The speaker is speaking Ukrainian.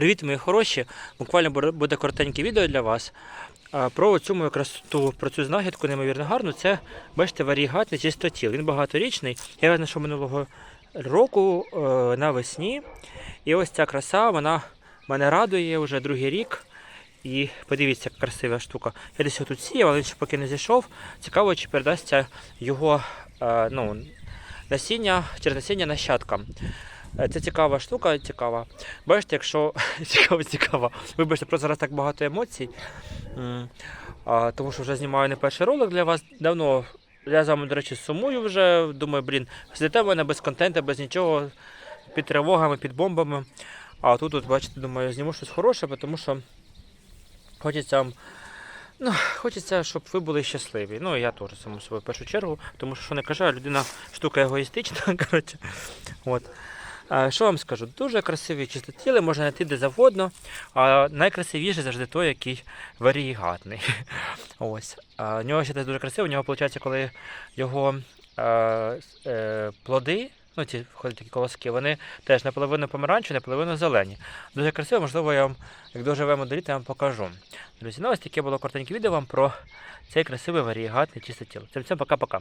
Привіт, мої хороші! Буквально буде коротеньке відео для вас. Про цю мою красоту, про цю знахідку неймовірно гарну. Це, бачите, варігатний чистотіл. Він багаторічний. Я його знайшов минулого року е, навесні. І ось ця краса, вона мене радує вже другий рік. І подивіться, яка красива штука. Я десь тут сіяв, але він ще поки не зійшов. Цікаво, чи передасться його е, ну, насіння через насіння нащадкам. Е, Це цікава штука, цікава. Бачите, якщо цікаво, цікаво. Вибачте, просто зараз так багато емоцій. Тому що вже знімаю не перший ролик для вас. Давно я з вами, до речі, сумую вже. Думаю, блін, сидите в мене без контенту, без нічого, під тривогами, під бомбами. А тут, от, бачите, думаю, зніму щось хороше, тому що хочеться. Ну, хочеться, щоб ви були щасливі. Ну, я теж само собою в першу чергу, тому що, що не кажу, людина штука егоїстична. коротше. От. Що вам скажу? Дуже красиві чистотіли, можна знайти де завгодно. А найкрасивіший завжди той, який варігатний. Ось. У нього ще дуже красиво, у нього виходить, коли його е, плоди, ну ці входять такі колоски, вони теж наполовину помаранчеві, наполовину зелені. Дуже красиво, можливо, я вам, як доживемо до літа, я вам покажу. Друзі, ну ось таке було коротеньке відео вам про цей красивий варігатний чистотіл. Цим всім пока-пока.